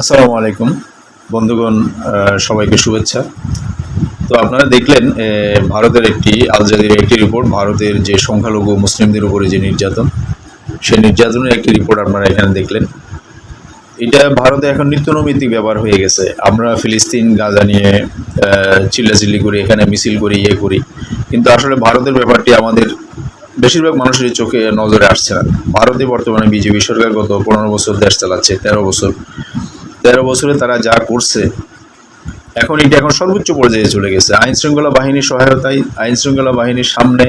আসসালামু আলাইকুম। বন্ধুগণ সবাইকে শুভেচ্ছা। তো আপনারা দেখলেন ভারতের একটি, আল জাজিরার একটি রিপোর্ট ভারতের যে সংখ্যালঘু মুসলিমদের উপরে যে নির্যাতন সেই নির্যাতনের একটি রিপোর্ট আপনারা এখানে দেখলেন। এটা ভারতে এখন নিত্য নৈমিত্তিক ব্যাপার হয়ে গেছে। আমরা ফিলিস্তিন, গাজা নিয়ে চিল্লাচিল্লি করি, এখানে মিছিল করি ইয়ে করি। কিন্তু আসলে ভারতের ব্যাপারটি আমাদের বেশিরভাগ মানুষের চোখে নজরে আসছে না। ভারতে বর্তমানে বিজেপি সরকার গত পনেরো বছর দেশ চালাচ্ছে, তেরো বছর। তেরো বছরে তারা যা করছে এখন এটা এখন সর্বোচ্চ পর্যায়ে চলে গেছে। আইন শৃঙ্খলা বাহিনীর সহায়তায় আইন শৃঙ্খলা বাহিনীর সামনে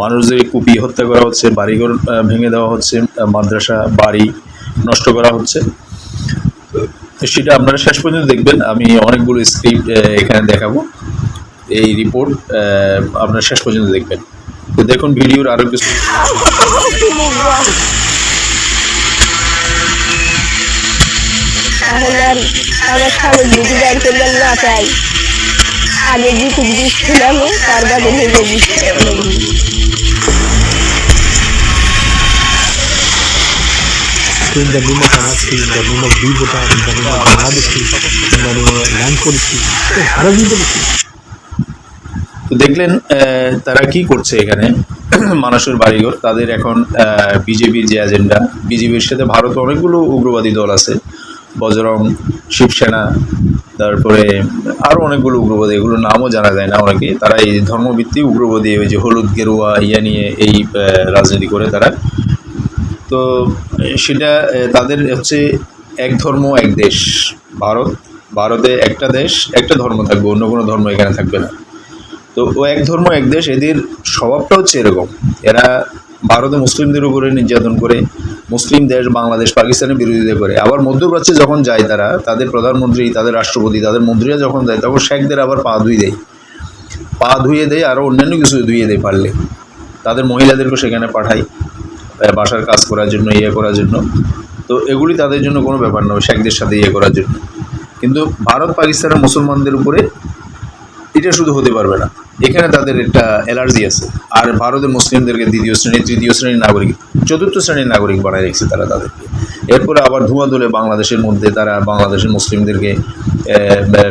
মানুষদের কুপিয়ে হত্যা করা হচ্ছে, বাড়িঘর ভেঙে দেওয়া হচ্ছে মাদ্রাসা, বাড়ি নষ্ট করা হচ্ছে। সেটা আপনারা শেষ পর্যন্ত দেখবেন। আমি অনেকগুলো স্ক্রিপ্ট এখানে দেখাবো। এই রিপোর্ট আপনারা শেষ পর্যন্ত দেখবেন। তো দেখুন, ভিডিওর আরও কিছু তাহলে আর আমার স্বামী দিদি করবেন না চাই আগে তার বাদে নিজে তো দেখলেন আহ, তারা কি করছে এখানে? মানুষের বাড়িঘর তাদের এখন বিজেপির যে এজেন্ডা বিজেপির সাথে ভারতে অনেকগুলো উগ্রবাদী দল আছে। বজরং, শিবসেনা, তারপরে আরও অনেকগুলো উগ্রবাদী, এগুলোর নামও জানা যায় না অনেকে। তারা এই ধর্মভিত্তিক উগ্রবাদী, ওই যে হলুদ, গেরুয়া, ইয়া নিয়ে এই রাজনীতি করে তারা। তো সেটা তাদের হচ্ছে এক ধর্ম, এক দেশ, ভারত। ভারতে একটা দেশ, একটা ধর্ম থাকবে, অন্য কোনো ধর্ম এখানে থাকবে না। তো ও এক ধর্ম, এক দেশ, এদের স্বভাবটা হচ্ছে এরকম। এরা ভারতে মুসলিমদের উপরে নির্যাতন করে, মুসলিম দেশ বাংলাদেশ পাকিস্তানের বিরোধিতা করে। আবার মধ্যপ্রাচ্যে যখন যায় তারা, তাদের প্রধানমন্ত্রী, তাদের রাষ্ট্রপতি, তাদের মন্ত্রীরা যখন যায়, তখন শেখদের আবার পা ধুই দেয়। পা ধুয়ে দেয়, আরও অন্যান্য কিছু ধুয়ে দেয় পারলে। তাদের মহিলাদেরকে সেখানে পাঠায় বাসার কাজ করার জন্য ইয়ে করার জন্য। তো এগুলি তাদের জন্য কোনো ব্যাপার নয় শেখদের সাথে ইয়ে করার জন্য। কিন্তু ভারত, পাকিস্তানের মুসলমানদের উপরে এটা শুধু হতে পারবে না। এখানে তাদের একটা অ্যালার্জি আছে। আর ভারতের মুসলিমদেরকে দ্বিতীয় শ্রেণি, তৃতীয় শ্রেণির নাগরিক, চতুর্থ শ্রেণির নাগরিক বানায় রেখেছে তারা তাদেরকে। এরপরে আবার ধোঁয়া তুলে বাংলাদেশের মধ্যে তারা বাংলাদেশের মুসলিমদেরকে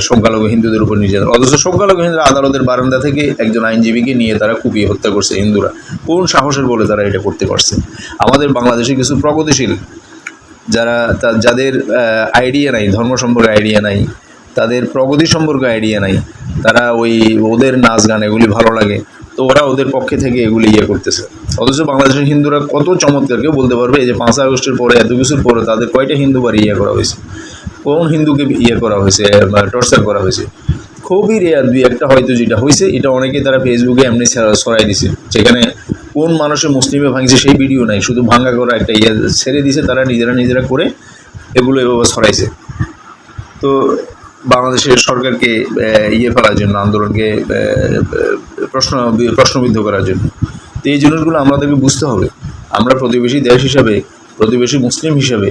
সংখ্যালঘু হিন্দুদের উপর নির্যাতন, অথচ সংখ্যালঘু হিন্দুরা আদালতের বারান্দা থেকে একজন আইনজীবীকে নিয়ে তারা কুপিয়ে হত্যা করছে হিন্দুরা। কোন সাহসের বলে তারা এটা করতে পারছে? আমাদের বাংলাদেশে কিছু প্রগতিশীল যারা যাদের আইডিয়া নাই, ধর্ম সম্পর্কে আইডিয়া নাই তাদের প্রগতি সম্পর্কে আইডিয়া নাই। তারা ওই ওদের নাচ গান, এগুলি ভালো লাগে। তো ওরা ওদের পক্ষে থেকে এগুলি ইয়ে করতেছে। অথচ বাংলাদেশের হিন্দুরা কত চমৎকার কেউ বলতে পারবে যে পাঁচ আগস্টের পরে এত কিছুর পরে তাদের কয়টা হিন্দু বাড়ি ইয়ে করা হয়েছে? কোন হিন্দুকে ইয়ে করা হয়েছে টর্চার করা হয়েছে? খুবই রেয়ার দুই একটা হয়তো যেটা হয়েছে, এটা অনেকে তারা ফেসবুকে এমনি ছড়াই দিছে। সেখানে কোন মানুষে মুসলিমে ভাঙছে সেই ভিডিও নাই, শুধু ভাঙ্গা করা একটা ইয়ে ছেড়ে দিছে, তারা নিজেরা নিজেরা করে এগুলো এভাবে ছড়াইছে। তো বাংলাদেশের সরকারকে ইয়ে ফেলার জন্য, আন্দোলনকে প্রশ্ন, প্রশ্নবিদ্ধ করার জন্য। তো এই জিনিসগুলো আমাদেরকে বুঝতে হবে। আমরা প্রতিবেশী দেশ হিসাবে, প্রতিবেশী মুসলিম হিসাবে,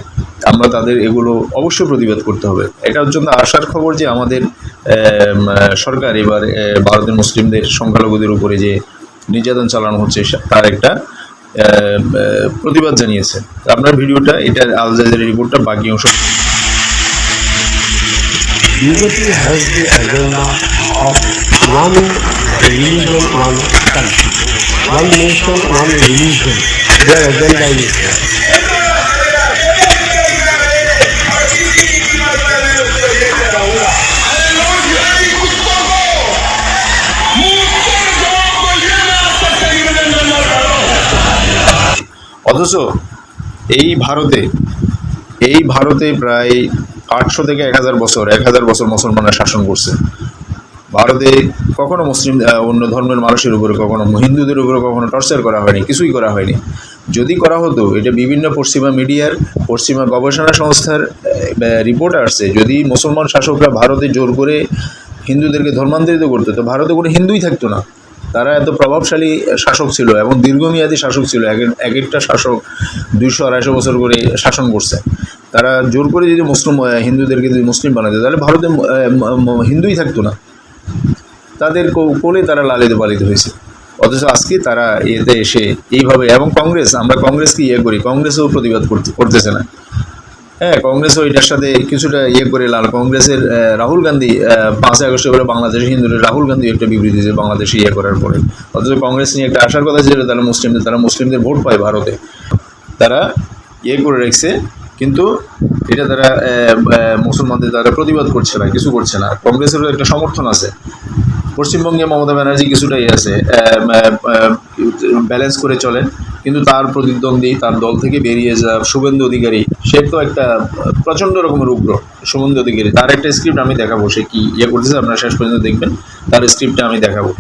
আমরা তাদের এগুলো অবশ্যই প্রতিবাদ করতে হবে। এটা অত্যন্ত আশার খবর যে আমাদের সরকার এবার ভারতের মুসলিমদের সংখ্যালঘুদের উপরে যে নির্যাতন চালানো হচ্ছে তার একটা প্রতিবাদ জানিয়েছে। আপনার ভিডিওটা, এটা আল রিপোর্টটা বাকি অংশ BJP has the agenda of one religion, one country. One nation, one religion. Their agenda is অথচ এই ভারতে এই ভারতে প্রায় আটশো থেকে এক হাজার বছর, এক হাজার বছর মুসলমানরা শাসন করছে। ভারতে কখনো মুসলিম অন্য ধর্মের মানুষের উপরে, কখনো হিন্দুদের উপরে, কখনো টর্চার করা হয়নি, কিছুই করা হয়নি। যদি করা হতো, এটা বিভিন্ন পশ্চিমা মিডিয়ার, পশ্চিমা গবেষণা সংস্থার রিপোর্ট আসছে, যদি মুসলমান শাসকরা ভারতে জোর করে হিন্দুদেরকে ধর্মান্তরিত করতো, তো ভারতে কোনো হিন্দুই থাকতো না। তারা এত প্রভাবশালী শাসক ছিল এবং দীর্ঘমেয়াদী শাসক ছিল। এক এক- এক একটা শাসক দুইশো আড়াইশো বছর করে শাসন করছে। তারা জোর করে যদি মুসলিম হিন্দুদেরকে যদি মুসলিম বানাতে তাহলে ভারতে হিন্দুই থাকতো না। তাদের কোলে তারা লালিত পালিত হয়েছে। অথচ আজকে তারা এতে এসে এইভাবে, এবং কংগ্রেস, আমরা কংগ্রেসকে ইয়ে করি, কংগ্রেসও প্রতিবাদ করতে করতেছে না। হ্যাঁ কংগ্রেসও এটার সাথে কিছুটা ইয়ে করে লাল। কংগ্রেসের রাহুল গান্ধী পাঁচই আগস্টে করে বাংলাদেশের হিন্দুরা রাহুল গান্ধী একটা বিবৃতি দিয়েছে বাংলাদেশে ইয়ে করার পরে। অথচ কংগ্রেস নিয়ে একটা আসার কথা ছিল তারা মুসলিমদের তারা মুসলিমদের ভোট পায় ভারতে। তারা ইয়ে করে রেখেছে, কিন্তু এটা তারা মুসলমানদের তারা প্রতিবাদ করছে না, কিছু করছে না। কংগ্রেসেরও একটা সমর্থন আছে। পশ্চিমবঙ্গে মমতা ব্যানার্জি কিছুটাই আছে ব্যালেন্স করে চলেন। কিন্তু তার প্রতিদ্বন্দ্বী, তার দল থেকে বেরিয়ে যা শুভেন্দু অধিকারী, সে তো একটা প্রচণ্ড রকমের উগ্র শুভেন্দু অধিকারী। তার একটা স্ক্রিপ্ট আমি দেখাবো, সে কি ইয়ে করতেছে, আপনারা শেষ পর্যন্ত দেখবেন। তার স্ক্রিপ্টটা আমি দেখাবো।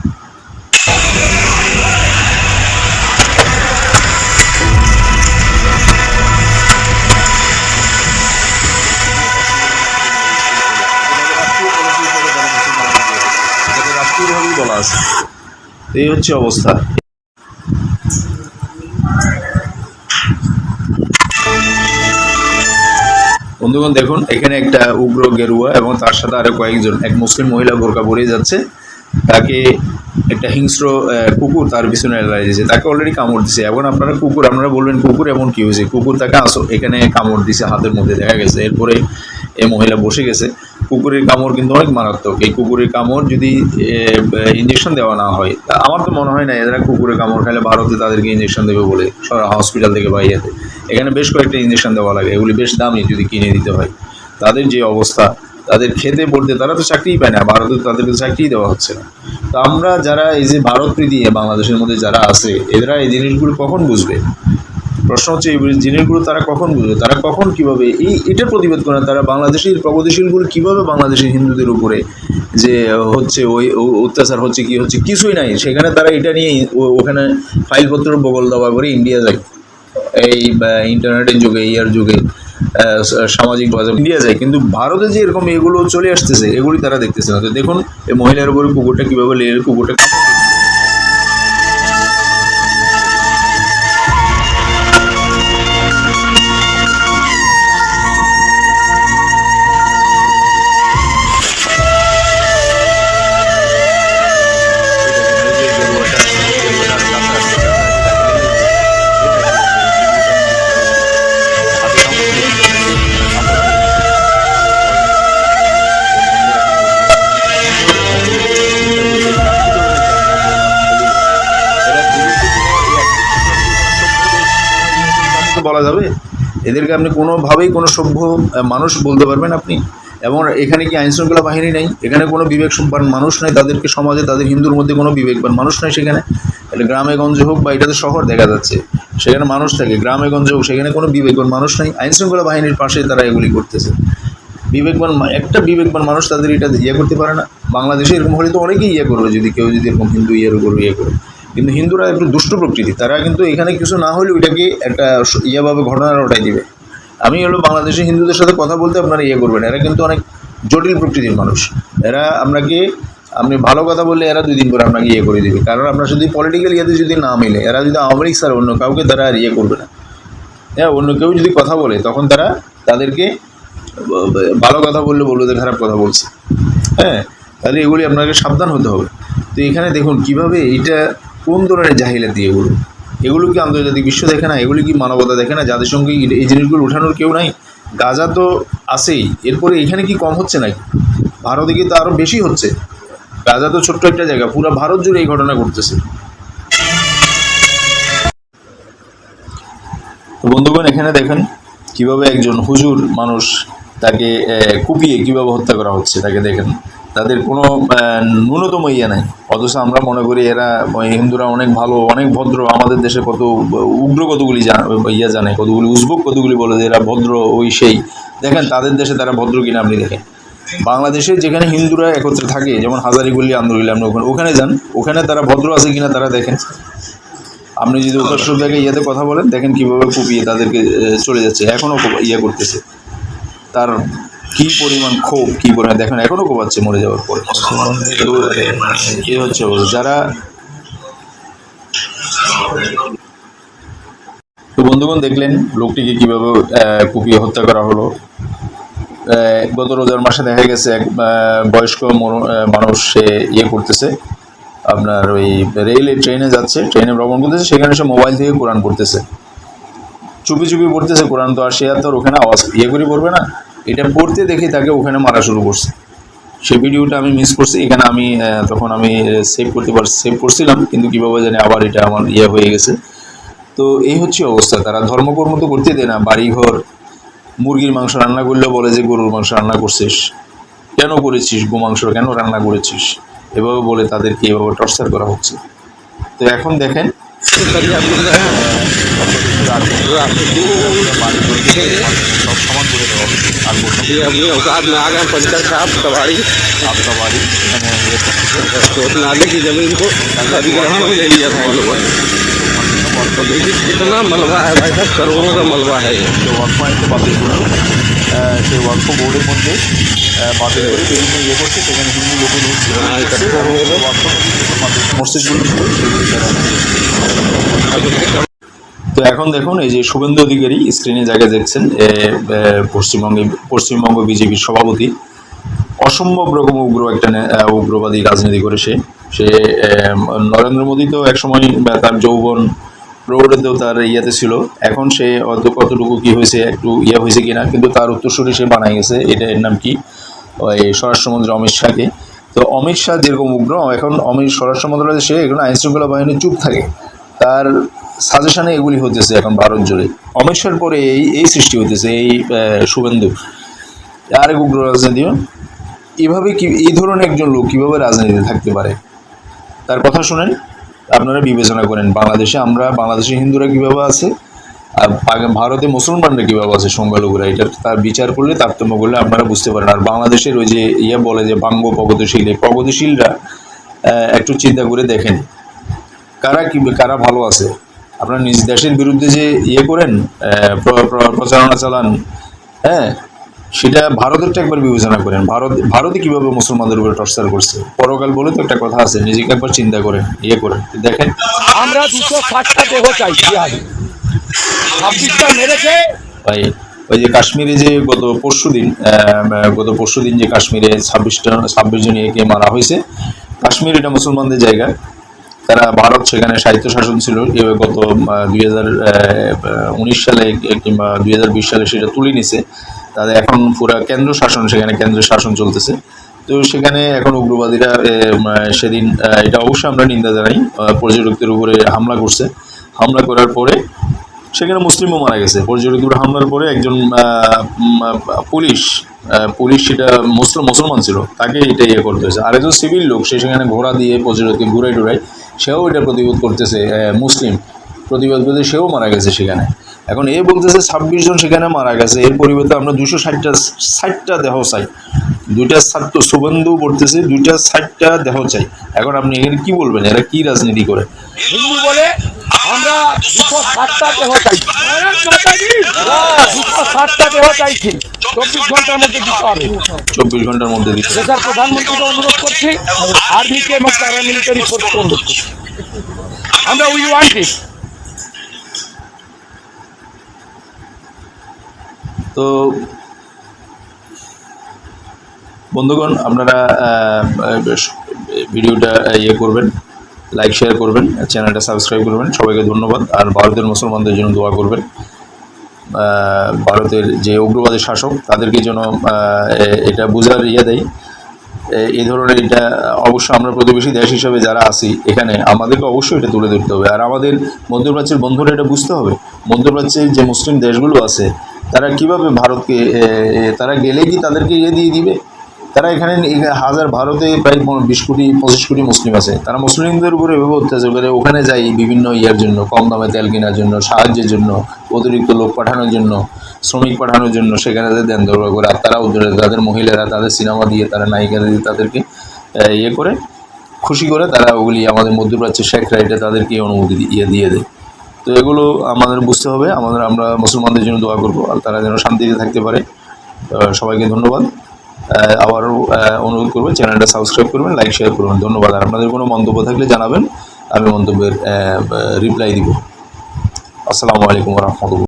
এই হচ্ছে অবস্থা। বন্ধুগণ, দেখুন, এখানে একটা উগ্র গেরুয়া এবং তার সাথে আরও কয়েকজন, এক মুসলিম মহিলা বোরকা পরে যাচ্ছে। তাকে একটা হিংস্র কুকুর তার পিছনে এলাই দিয়েছে। তাকে অলরেডি কামড় দিছে। এখন আপনারা কুকুর, আপনারা বলবেন কুকুর এমন কি হয়েছে? কুকুর তাকে আসো, এখানে কামড় দিছে, হাতের মধ্যে দেখা গেছে। এরপরে এই মহিলা বসে গেছে। কুকুরের কামড় কিন্তু অনেক মারাত্মক। এই কুকুরের কামড় যদি ইঞ্জেকশন দেওয়া না হয় আমার তো মনে হয় না এরা কুকুরের কামড় খাইলে ভারতে তাদেরকে ইঞ্জেকশন দেবে বলে হসপিটাল থেকে বা এখানে বেশ কয়েকটা ইঞ্জেকশন দেওয়া লাগে, এগুলি বেশ দামি যদি কিনে দিতে হয়। তাদের যে অবস্থা, তাদের খেতে, পড়তে তারা তো চাকরিই পায় না, ভারতে তাদেরকে চাকরিই দেওয়া হচ্ছে না। তো আমরা যারা এই যে ভারত প্রীতি বাংলাদেশের মধ্যে যারা আছে, এরা এই জিনিসগুলো কখন বুঝবে? প্রশ্ন হচ্ছে, এই জিনিসগুলো তারা কখন বুঝবে? তারা কখন কীভাবে এই, এটার প্রতিবাদ করে তারা বাংলাদেশের প্রগতিশীলগুলো কীভাবে বাংলাদেশের হিন্দুদের উপরে যে হচ্ছে ওই অত্যাচার হচ্ছে, কি হচ্ছে, কিছুই নাই। সেখানে তারা এটা নিয়ে ওখানে ফাইলপত্র বগল দেওয়া করে ইন্ডিয়া যায়। এই ইন্টারনেটের যুগে ইয়ার যুগে সামাজিক যোগাযোগ ইন্ডিয়া যায়। কিন্তু ভারতে যে এরকম এগুলো চলে আসতেছে, এগুলি তারা দেখতেছে না। তো দেখুন, এই মহিলার উপরে কুকুরটা কীভাবে লেগে কুকুরটা তো বলা যাবে? এদেরকে আপনি কোনোভাবেই কোনো সভ্য মানুষ বলতে পারবেন আপনি। এবং এখানে কি আইন শৃঙ্খলা বাহিনী নেই? এখানে কোনো বিবেকবান মানুষ নেই। তাদেরকে সমাজে, তাদের হিন্দুর মধ্যে কোনো বিবেকবান মানুষ নেই সেখানে। এটা গ্রামে গঞ্জে হোক বা এটাতে শহর দেখা যাচ্ছে, সেখানে মানুষ থাকে। গ্রামে গঞ্জে হোক, সেখানে কোনো বিবেকবান মানুষ নেই। আইন শৃঙ্খলা বাহিনীর পাশে তারা এগুলি করতেছে। বিবেকবান একটা বিবেকবান মানুষ তাদের এটা ইয়ে করতে পারে না। বাংলাদেশে এরকম হলে তো অনেকেই ইয়ে করবে, যদি কেউ যদি এরকম হিন্দু ইয়ের উপর ইয়ে করে কিন্তু হিন্দুরা একটু দুষ্ট প্রকৃতি, তারা কিন্তু এখানে কিছু না হলে ওইটাকে একটা ইয়েভাবে ঘটনার ওটাই দিবে। আমি হলো বাংলাদেশি হিন্দুদের সাথে কথা বলতে আপনারা ইয়ে করবেন, এরা কিন্তু অনেক জটিল প্রকৃতির মানুষ। এরা আপনাকে আপনি ভালো কথা বললে এরা দুই দিন পরে আপনাকে ইয়ে করে দেবে। কারণ আপনার যদি পলিটিক্যাল ইয়েতে যদি না মিলে, এরা যদি আওয়ামী লীগ ছাড়া অন্য কাউকে তারা আর ইয়ে করবে না। হ্যাঁ অন্য কেউ যদি কথা বলে, তখন তারা তাদেরকে ভালো কথা বললে বলবে যে খারাপ কথা বলছে। হ্যাঁ তাহলে এগুলি আপনাকে সাবধান হতে হবে। তো এখানে দেখুন, কীভাবে এটা কোন ধরনের জাহিলাতি এগুলো? এগুলো কি আন্তর্জাতিক বিশ্ব দেখে না? এগুলি কি মানবতা দেখে না? যাদের সঙ্গে এই- জিনিসগুলো ওঠানোর কেউ নাই? গাজা তো আছেই। এরপরে এখানে কি কম হচ্ছে নাকি? ভারতে কি তো আরও বেশি হচ্ছে। গাজা তো ছোট্ট একটা জায়গা। পুরো ভারত জুড়ে এই ঘটনা ঘটতেছে। তো বন্ধুগণ, এখানে দেখেন কীভাবে একজন হুজুর মানুষ তাকে কুপিয়ে কীভাবে হত্যা করা হচ্ছে, তাকে দেখেন। তাদের কোনো ন্যূনতম ইয়ে নাই। অথচ আমরা মনে করি এরা হিন্দুরা অনেক ভালো, অনেক ভদ্র। আমাদের দেশে কত উগ্র কতগুলি জান ইয়ে জানে, কতগুলি উজবুক কতগুলি বলে যে এরা ভদ্র, ওই সেই। দেখেন, তাদের দেশে তারা ভদ্র কিনা আপনি দেখেন। বাংলাদেশে যেখানে হিন্দুরা একত্রে থাকে, যেমন হাজারিগুলি আন্দোলন আপনি ওখানে ওখানে যান, ওখানে তারা ভদ্র আছে কিনা তারা দেখেন। আপনি যদি ওখানে সব ইয়েতে কথা বলেন, দেখেন কীভাবে কুপিয়ে তাদেরকে চলে যাচ্ছে। এখনও ইয়ে করতেছে। তার কি পরিমাণ ক্ষোভ, কি পরিমাণ দেখেন এখনও কোপাচ্ছে মরে যাওয়ার পরে। এই হচ্ছে। যারা তো বন্ধুগণ দেখলেন, লোকটিকে কীভাবে কুপিয়ে হত্যা করা হলো। গত রোজার মাসে দেখা গেছে, এক বয়স্ক মানুষ, সে ইয়ে করতেছে। আপনার ওই রেলে ট্রেনে যাচ্ছে, ট্রেনে ভ্রমণ করতেছে, সেখানে সে মোবাইল থেকে কোরআন পড়তেছে। চুপি চুপি পড়তেছে, কোরআন তো আর সে আর তো আর ওখানে আওয়াজ ইয়ে করে পড়বে না? এটা পড়তে দেখে তাকে ওখানে মারা শুরু করছে। সেই ভিডিওটা আমি মিস করছি। এখানে আমি তখন আমি সেভ করতে পার সেভ করছিলাম, কিন্তু কীভাবে জানি আবার এটা আমার ইয়ে হয়ে গেছে। তো এই হচ্ছে অবস্থা। তারা ধর্মকর্ম তো করতে দেয় না। বাড়িঘর, মুরগির মাংস রান্না করলেও বলে যে গরুর মাংস রান্না করছিস। কেন করেছিস গো মাংস? কেন রান্না করেছিস? এভাবে বলে তাদেরকে এভাবে টর্চার করা হচ্ছে। তো এখন দেখেন। সব সমান করে দেওয়া হবে। আর বলছি, ये अपने औकात में आ गए पंचर साहब कबाड़ी আপনার বাড়ি এখানে ইয়ে করতেছে। तो उस नाले की जमीन को अधिग्रहण में ले लिया था उन लोगों ने तो देखिए कितना मलबा है भाई साहब करोड़ों का मलबा है ये যে ওয়ার্ক পয়েন্টে বাতিল করলো আহ, সেই ওয়ার্ক বোর্ডের মধ্যে আহ, বাতিল করে বিভিন্ন ইয়ে করছে সেখানে হিন্দু লোকের হ্যাঁ, এটা তো হবে। মসজিদগুলো ছিল, সেগুলো তারা- তো এখন দেখুন, এই যে শুভেন্দু অধিকারী স্ক্রিনে জায়গায় দেখছেন পশ্চিমবঙ্গে, পশ্চিমবঙ্গ বিজেপির সভাপতি। অসম্ভব রকম উগ্র একটা উগ্রবাদী রাজনীতি করে সে সে নরেন্দ্র মোদী তো একসময় তার যৌবন প্রৌঢ়তেও তার ইয়েতে ছিল। এখন সে অত, কতটুকু কি হয়েছে, একটু ইয়ে হয়েছে কিনা, কিন্তু তার উত্তরসূরি সে বানাই গেছে। এটা এর নাম কি? ওই স্বরাষ্ট্রমন্ত্রী অমিত শাহকে। তো অমিত শাহ যেরকম উগ্র, এখন অমিত স্বরাষ্ট্র মন্ত্রণালয় সে এখন আইন শৃঙ্খলা বাহিনী চুপ থাকে। তার সাজেশনে এগুলি হতেছে এখন ভারত জুড়ে। অমিত শাহর পরে এই এই সৃষ্টি হতেছে এই শুভেন্দু। আরেক উগ্র রাজনীতি এভাবে কি, এই ধরনের একজন লোক কীভাবে রাজনীতিতে থাকতে পারে? তার কথা শুনেন, আপনারা বিবেচনা করেন। বাংলাদেশে আমরা, বাংলাদেশে হিন্দুরা কীভাবে আছে? আর ভারতে মুসলমানরা কীভাবে আছে, সংখ্যালঘুরা? এটা তার বিচার করলে, তারতম্য করলে আপনারা বুঝতে পারেন। আর বাংলাদেশের ওই যে ইয়ে বলে যে বাঙ্গ প্রগতিশীল, এই প্রগতিশীলরা একটু চিন্তা করে দেখেন। কারা কি, কারা ভালো আছে? আপনারা নিজ দেশের বিরুদ্ধে যে ইয়ে করেন প্রচারণা চালান হ্যাঁ সেটা ভারতেরটা একবার বিবেচনা করেন। ভারত ভারতে কীভাবে মুসলমানদের উপরে টর্চার করছে? পরকাল বলে তো একটা কথা আছে নিজেকে একবার চিন্তা করেন ইয়ে করেন। দেখেন আমরা দুশো ষাটটা দেহ ছাব্বিশটা মেরেছে। ভাই ওই যে কাশ্মীরে যে গত পরশু দিন গত পরশু দিন যে কাশ্মীরে ছাব্বিশটা ছাব্বিশ জন একে মারা হয়েছে কাশ্মীর এটা মুসলমানদের জায়গা। তারা ভারত, সেখানে সাহিত্য শাসন ছিল। এবার গত দুই উনিশ সালে কিংবা দুই হাজার বিশ সালে সেটা তুলে নিছে। তাদের এখন পুরা কেন্দ্র শাসন, সেখানে কেন্দ্র শাসন চলতেছে। তো সেখানে এখন উগ্রবাদীরা সেদিন এটা অবশ্যই আমরা নিন্দা জানাই পর্যটকদের উপরে হামলা করছে। হামলা করার পরে সেখানে মুসলিমও মারা গেছে। পর্যটকের উপরে হামলার পরে একজন পুলিশ পুলিশ সেটা মুসলিম মুসলমান ছিল, তাকে এটা ইয়ে করতে হয়েছে। আর একজন সিভিল লোক, সে সেখানে ঘোড়া দিয়ে পর্যটককে ঘুরাই টুরাই সেও এটা প্রতিরোধ করতেছে মুসলিম। প্রতিবাদ করতে সেও মারা গেছে সেখানে। এখন এ বলতেছে ছাব্বিশ জন সেখানে মারা গেছে। এর পরিবর্তে আমরা দুশো ষাটটা ষাটটা দেহ চাই। দুইটা ছাত্র শুভেন্দু বলতেছে দুইটা ষাটটা দেহ চাই। এখন আপনি এখানে কি বলবেন? এরা কি রাজনীতি করে? হিন্দু বলে আমরা দুশো ষাটটা দেহ চাইছি। দুশো ষাটটা দেহ চাইছি। চব্বিশ ঘণ্টার মধ্যে দিতে হবে। চব্বিশ ঘণ্টার মধ্যে দিতে দেশের প্রধানমন্ত্রীকে অনুরোধ করছি আর্মিকে এবং প্যারামিলিটারি ফোর্সকে অনুরোধ করছি আমরা উই ওয়ান্ট ইট। তো বন্ধুগণ, আপনারা ভিডিওটা ইয়ে করবেন লাইক শেয়ার করবেন, চ্যানেলটা সাবস্ক্রাইব করবেন। সবাইকে ধন্যবাদ। আর ভারতের মুসলমানদের জন্য দোয়া করবেন। ভারতের যে উগ্রবাদী শাসক, তাদেরকে যেন এটা বোঝার ইয়ে দেয়। এই ধরনের এটা অবশ্যই আমরা প্রতিবেশী দেশ হিসেবে যারা আছি, এখানে আমাদেরকে অবশ্যই এটা তুলে ধরতে হবে। আর আমাদের মধ্যপ্রাচ্যের বন্ধুরা এটা বুঝতে হবে। মধ্যপ্রাচ্যের যে মুসলিম দেশগুলো আছে তারা কীভাবে ভারতকে তারা গেলে কি তাদেরকে ইয়ে দিয়ে দিবে? তারা এখানে হাজার, ভারতে প্রায় বিশ কোটি, পঁচিশ কোটি মুসলিম আছে। তারা মুসলিমদের উপরে এভাবে অত্যাচার করে, ওখানে যায় বিভিন্ন ইয়ার জন্য, কম দামে তেল কেনার জন্য, সাহায্যের জন্য, অতিরিক্ত লোক পাঠানোর জন্য, শ্রমিক পাঠানোর জন্য, সেখানে তাদের দেন দরবার করে, আর তারা ওদের- তাদের মহিলারা তাদের সিনেমা দিয়ে, তারা নায়িকা দিয়ে তাদেরকে ইয়ে করে, খুশি করে তারা ওগুলি আমাদের মধ্যপ্রাচ্যের শেখ এটা তাদেরকে অনুমতি ইয়ে দিয়ে দেয়। তো এগুলো আমাদের বুঝতে হবে। আমাদের, আমরা মুসলমানদের জন্য দোয়া করব। আর তারা যেন শান্তিতে থাকতে পারে সবাইকে ধন্যবাদ। আবার আবারও অনুরোধ করব, চ্যানেলটা সাবস্ক্রাইব করবেন, লাইক, শেয়ার করবেন। ধন্যবাদ। আর আপনাদের কোনো মন্তব্য থাকলে জানাবেন। আমি মন্তব্যের রিপ্লাই দিব। আসসালামু আলাইকুম রহমতুল্লাহ।